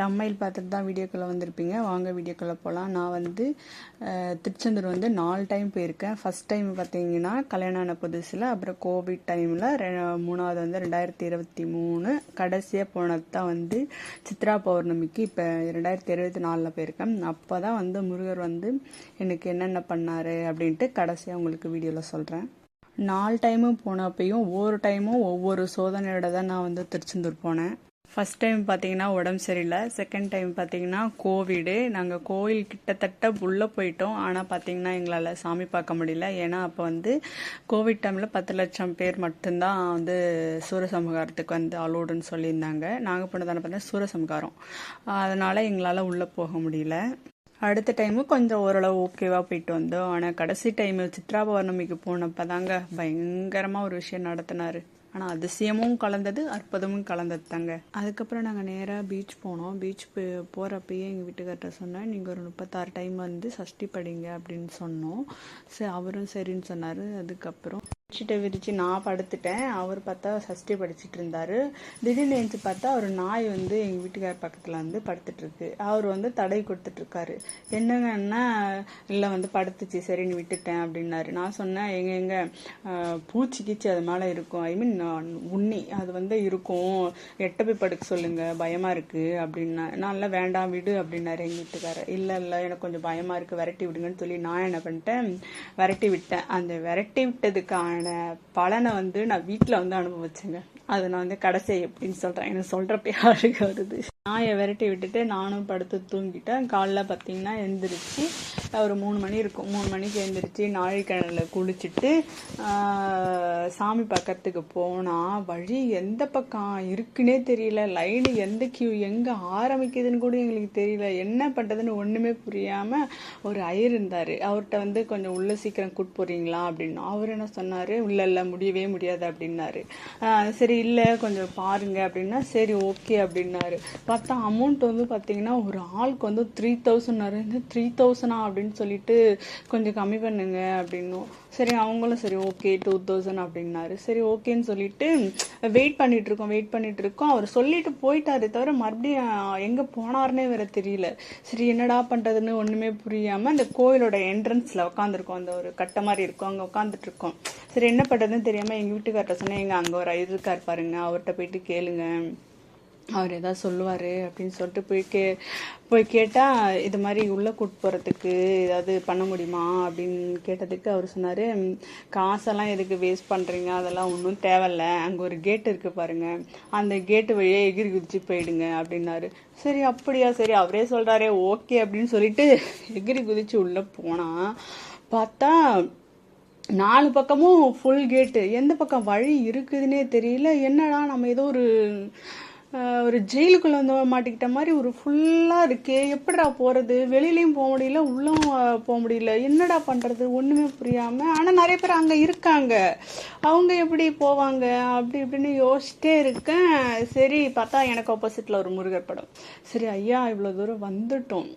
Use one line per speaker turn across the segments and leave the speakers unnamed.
தம்மையில் பார்த்துட்டு தான் வீடியோக்குள்ளே வந்திருப்பீங்க. வாங்க வீடியோக்குள்ளே போகலாம் நான் வந்து திருச்செந்தூர் வந்து நாலு டைம் போயிருக்கேன். ஃபர்ஸ்ட் டைம் பார்த்தீங்கன்னா கல்யாணம் ஆன புதுசில் அப்புறம் கோவிட் டைமில் ரெ மூணாவது வந்து ரெண்டாயிரத்தி இருபத்தி மூணு கடைசியாக போனது தான் வந்து சித்ரா பௌர்ணமிக்கு. இப்போ ரெண்டாயிரத்தி இருபத்தி நாலில் போயிருக்கேன். அப்போ தான் வந்து முருகர் வந்து எனக்கு என்னென்ன பண்ணார் அப்படின்ட்டு கடைசியாக உங்களுக்கு வீடியோவில் சொல்கிறேன் நாலு டைமும் போனப்பையும் ஒவ்வொரு டைமும் ஒவ்வொரு சோதனையோட தான் நான் வந்து திருச்செந்தூர் போனேன். ஃபஸ்ட் டைம் பார்த்தீங்கன்னா உடம்பு சரியில்லை. செகண்ட் டைம் பார்த்தீங்கன்னா கோவிடு நாங்கள் கோவில் கிட்டத்தட்ட உள்ளே போயிட்டோம். ஆனால் பார்த்தீங்கன்னா எங்களால் சாமி பார்க்க முடியல. ஏன்னா அப்போ வந்து கோவிட் டைமில் பத்து லட்சம் பேர் மட்டும்தான் வந்து சூரசம்ஹாரத்துக்கு வந்து அலோடுன்னு சொல்லியிருந்தாங்க. நாங்கள் போனதான பார்த்தீங்கன்னா சூரசம்ஹாரம். அதனால் எங்களால் உள்ளே போக முடியல. அடுத்த டைமு கொஞ்சம் ஓரளவு ஓகேவாக போயிட்டு வந்தோம். ஆனால் கடைசி டைம் சித்ரா பௌர்ணமிக்கு போனப்போ தாங்க பயங்கரமாக ஒரு விஷயம் நடத்தினாரு. ஆனால் அதிசயமும் கலந்தது அற்புதமும் கலந்தது தாங்க அதுக்கப்புறம் நாங்கள் நேராக பீச் போனோம். பீச் போகிறப்பயே எங்கள் வீட்டுக்கார்ட்ட சொன்னேன் நீங்கள் ஒரு முப்பத்தாறு டைம் வந்து சஷ்டி படிங்க அப்படின்னு சொன்னோம். சரி அவரும் சரின்னு சொன்னார். அதுக்கப்புறம் பெட்ஷீட்டை விரித்து நான் படுத்துட்டேன். அவர் பார்த்தா சஷ்டி படிச்சிட்டு இருந்தாரு. திடீர்னு எழுந்து பார்த்தா அவர் நாய் வந்து எங்கள் வீட்டுக்கார பக்கத்தில் வந்து படுத்துட்டு இருக்கு. அவர் வந்து தடை கொடுத்துட்டு இருக்காரு. என்னங்கன்னா இல்லை வந்து படுத்துச்சு. சரின்னு விட்டுட்டேன் அப்படின்னாரு. நான் சொன்னேன் எங்க எங்க? பூச்சி கீச்சி அது மேலே இருக்கும். ஐ மீன் உண்ணி. அது வந்து இருக்கும். எட்ட போய் படுக்க சொல்லுங்க. பயமா இருக்கு. அப்படின்னா நான் இல்லை வேண்டாம் விடு அப்படின்னாரு எங்கள் வீட்டுக்காரர் இல்லை இல்லை எனக்கு கொஞ்சம் பயமா இருக்கு. விரட்டி விடுங்கன்னு சொல்லி நான் என்ன பண்ணிட்டேன்? விரட்டி விட்டேன். அந்த விரட்டி விட்டதுக்கான பலனை வந்து நான் வீட்டில் வந்து அனுபவிச்சேங்க. அது நான் வந்து கடைசி எப்படின்னு சொல்கிறேன் எனக்கு சொல்கிறப்ப அழுக வருது. நாயை விரட்டி விட்டுட்டு நானும் படுத்து தூங்கிட்டேன். காலைல பார்த்தீங்கன்னா எழுந்திரிச்சு ஒரு மூணு மணி இருக்கும். மூணு மணிக்கு எழுந்திரிச்சு நாழிக்கிணறுல குளிச்சுட்டு சாமி பக்கத்துக்கு போனால் வழி எந்த பக்கம் இருக்குன்னே தெரியல. லைனு எந்த கியூ எங்கே ஆரம்பிக்குதுன்னு கூட எங்களுக்கு தெரியல. என்ன பண்ணுறதுன்னு ஒன்றுமே புரியாமல் ஒரு ஐயர் இருந்தார். அவர்கிட்ட வந்து கொஞ்சம் உள்ளே சீக்கிரம் கூட்டு போகிறீங்களா அப்படின்னு அவர் என்ன சொன்னார்? இல்ல இல்லை முடியவே முடியாது அப்படின்னாரு. சரி இல்ல கொஞ்சம் பாருங்க அப்படின்னா சரி ஓகே அப்படின்னாரு. பார்த்தா அமௌண்ட் வந்து பாத்தீங்கன்னா ஒரு ஆளுக்கு வந்து த்ரீ தௌசண்ட் த்ரீ தௌசண்டா அப்படின்னு சொல்லிட்டு கொஞ்சம் கம்மி பண்ணுங்க அப்படின்னும். சரி அவங்களும் சரி ஓகே டூ தௌசண்ட் அப்படின்னாரு. சரி ஓகேன்னு சொல்லிட்டு வெயிட் பண்ணிட்டு இருக்கோம் வெயிட் பண்ணிட்டு இருக்கோம் அவர் சொல்லிட்டு போயிட்டாரு தவிர மறுபடியும் எங்க போனாருன்னே வேற தெரியல. சரி என்னடா பண்றதுன்னு ஒண்ணுமே புரியாம அந்த கோயிலோட என்ட்ரன்ஸ்ல உட்காந்துருக்கோம் அந்த ஒரு கட்டை மாதிரி இருக்கும் அங்க உட்காந்துட்டு இருக்கோம் சரி என்ன பண்றதுன்னு தெரியாம எங்க வீட்டுக்கார்ட்ட சொன்னேன் எங்க அங்க ஒரு ஐயர் இருக்கார் பாருங்க அவர்கிட்ட போயிட்டு கேளுங்க. அவர் ஏதாவது சொல்லுவார் அப்படின்னு சொல்லிட்டு போய் கே போய் கேட்டால் இது மாதிரி உள்ளே கூட்டு போகிறதுக்கு ஏதாவது பண்ண முடியுமா அப்படின்னு கேட்டதுக்கு அவர் சொன்னார் காசெல்லாம் எதுக்கு வேஸ்ட் பண்ணுறீங்க அதெல்லாம் ஒன்றும் தேவையில்ல. அங்கே ஒரு கேட் இருக்குது பாருங்கள் அந்த கேட்டு வழியே எகிரி குதிச்சு போயிடுங்க அப்படின்னாரு. சரி அப்படியா சரி அவரே சொல்கிறாரே ஓகே அப்படின்னு சொல்லிட்டு எகிரி குதிச்சு உள்ளே போனால் பார்த்தா நாலு பக்கமும் ஃபுல் கேட்டு எந்த பக்கம் வழி இருக்குதுன்னே தெரியல. என்னடா நம்ம ஏதோ ஒரு ஒரு ஜெயிலுக்குள்ள வந்து மாட்டிக்கிட்ட மாதிரி ஒரு ஃபுல்லா இருக்கே. எப்படிடா போறது? வெளியிலயும் போக முடியல உள்ளும் போக முடியல. என்னடா பண்றது? ஒண்ணுமே புரியாம. ஆனா நிறைய பேர் அங்க இருக்காங்க. அவங்க எப்படி போவாங்க? அப்படி இப்படின்னு யோசிச்சிட்டே இருக்கேன். சரி பார்த்தா எனக்கு ஆப்போசிட்ல ஒரு முருகர் படம். சரி ஐயா இவ்வளவு தூரம் வந்துட்டோம்.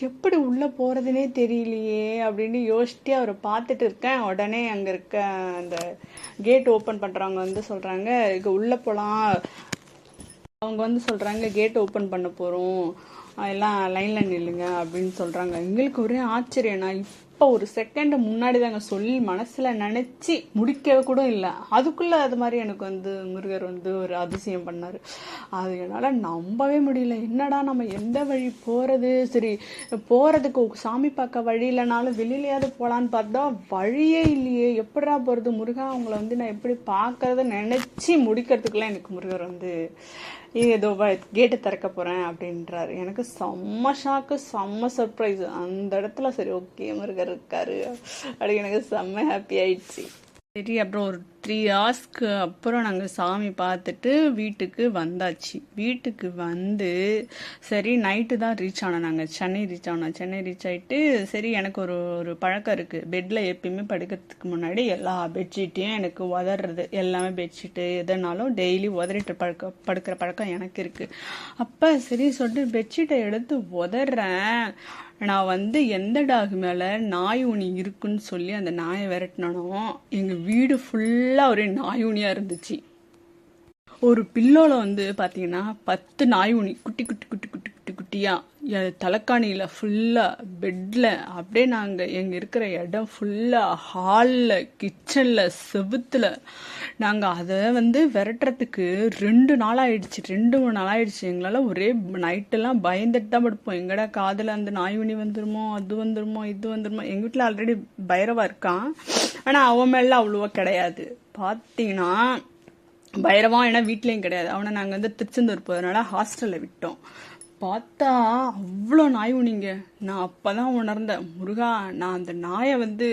எப்படி உள்ள போறதுனே தெரியலையே அப்படின்னு யோசிச்சுட்டே அவரை பார்த்துட்டு இருக்கேன். உடனே அங்க இருக்க அந்த கேட் ஓபன் பண்றவங்க வந்து சொல்றாங்க இங்க உள்ள போலாம். அவங்க வந்து சொல்கிறாங்க கேட் ஓப்பன் பண்ண போகிறோம் எல்லாம் லைனில் நில்லுங்க அப்படின்னு சொல்கிறாங்க எங்களுக்கு ஒரே ஆச்சரியம்னா இப்போ ஒரு செகண்ட் முன்னாடி தாங்க சொல்லி மனசில் நினச்சி முடிக்க கூட இல்லை. அதுக்குள்ளே அது மாதிரி எனக்கு வந்து முருகர் வந்து ஒரு அதிசயம் பண்ணார். அது என்னால் நம்பவே முடியல. என்னடா நம்ம எந்த வழி போகிறது சரி போகிறதுக்கு சாமி பார்க்க வழி இல்லைனாலும் வெளியிலையாவது போகலான்னு பார்த்தா வழியே இல்லையே. எப்படிடா போகிறது முருகா அவங்கள வந்து நான் எப்படி பார்க்கறத நினச்சி முடிக்கிறதுக்குள்ளே எனக்கு முருகர் வந்து ஏதோ கேட்டை திறக்க போகிறேன் அப்படின்றாரு. எனக்கு செம்ம ஷாக்கு செம்ம சர்ப்ரைஸ் அந்த இடத்துல சரி ஓகே முருகர். இருக்காரு. அப்படி எனக்கு செம்ம ஹாப்பி ஆயிடுச்சு. சரி அப்புறம் ஒரு த்ரீ ஹார்ஸ்க்கு அப்புறம் நாங்கள் சாமி பார்த்துட்டு வீட்டுக்கு வந்தாச்சு. வீட்டுக்கு வந்து சரி நைட்டு தான் ரீச் ஆனோம் நாங்கள் சென்னை ரீச் ஆனோம். சென்னை ரீச் ஆகிட்டு சரி எனக்கு ஒரு ஒரு பழக்கம் இருக்குது பெட்டில் எப்பயுமே படுக்கிறதுக்கு முன்னாடி எல்லா பெட்ஷீட்டையும் எனக்கு உதறது. எல்லாமே பெட்ஷீட்டு எதுனாலும் டெய்லி உதறிட்டு படுக்க படுக்கிற பழக்கம் எனக்கு இருக்குது அப்போ சரி சொல்லிட்டு பெட்ஷீட்டை எடுத்து உதறேன். நான் வந்து எந்த டாக் மேலே நாய் உனி இருக்குன்னு சொல்லி அந்த நாயை விரட்டினோம். எங்கள் வீடு ஃபுல்லாக ஒரு நாயுனியாக இருந்துச்சு. ஒரு பில்லோவில் வந்து பார்த்தீங்கன்னா பத்து நாயுனி குட்டி குட்டி குட்டி குட்டி குட்டியாக தலைக்காணியில் ஃபுல்லாக பெட்டில் அப்படியே நாங்கள் எங்கள் இருக்கிற இடம் ஃபுல்லாக ஹாலில் கிச்சனில் செவுத்தில். நாங்கள் அதை வந்து விரட்டுறதுக்கு ரெண்டு நாள் ஆயிடுச்சு ரெண்டு மூணு நாள் ஆயிடுச்சு எங்களால் ஒரே நைட்டெல்லாம் பயந்துட்டு தான் படுப்போம். எங்கடா காதில் அந்த நாய்மணி வந்துருமோ அது வந்துருமோ இது வந்துருமோ? எங்கள் வீட்டில் ஆல்ரெடி பைரவா இருக்கான். ஆனால் அவன் மேலே அவ்வளோவா கிடையாது. பார்த்தீங்கன்னா பைரவா ஏன்னா வீட்லேயும் கிடையாது. அவனை நாங்கள் வந்து திருச்செந்தூர் போகிறதுனால ஹாஸ்டலில் விட்டோம். பார்த்தா அவ்வளோ நாய் உனிங்க நான் அப்போ தான் உணர்ந்தேன் முருகா நான் அந்த நாயை வந்து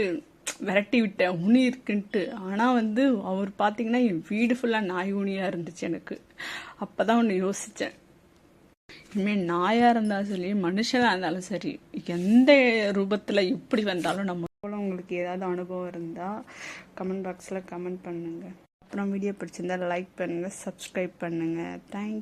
விரட்டி விட்டேன் உனி இருக்குன்ட்டு. ஆனால் வந்து அவர் பார்த்தீங்கன்னா என் வீடு ஃபுல்லாக நாய் உனியாக இருந்துச்சு எனக்கு. அப்போ தான் ஒன்று யோசித்தேன் இனிமேல் நாயாக இருந்தாலும் சரி மனுஷனாக இருந்தாலும் சரி எந்த ரூபத்தில் எப்படி வந்தாலும் நம்ம போல உங்களுக்கு ஏதாவது அனுபவம் இருந்தால் கமெண்ட் பாக்ஸில் கமெண்ட் பண்ணுங்கள் அப்புறம் வீடியோ பிடிச்சிருந்தா லைக் பண்ணுங்கள் சப்ஸ்கிரைப் பண்ணுங்கள் தேங்க்யூ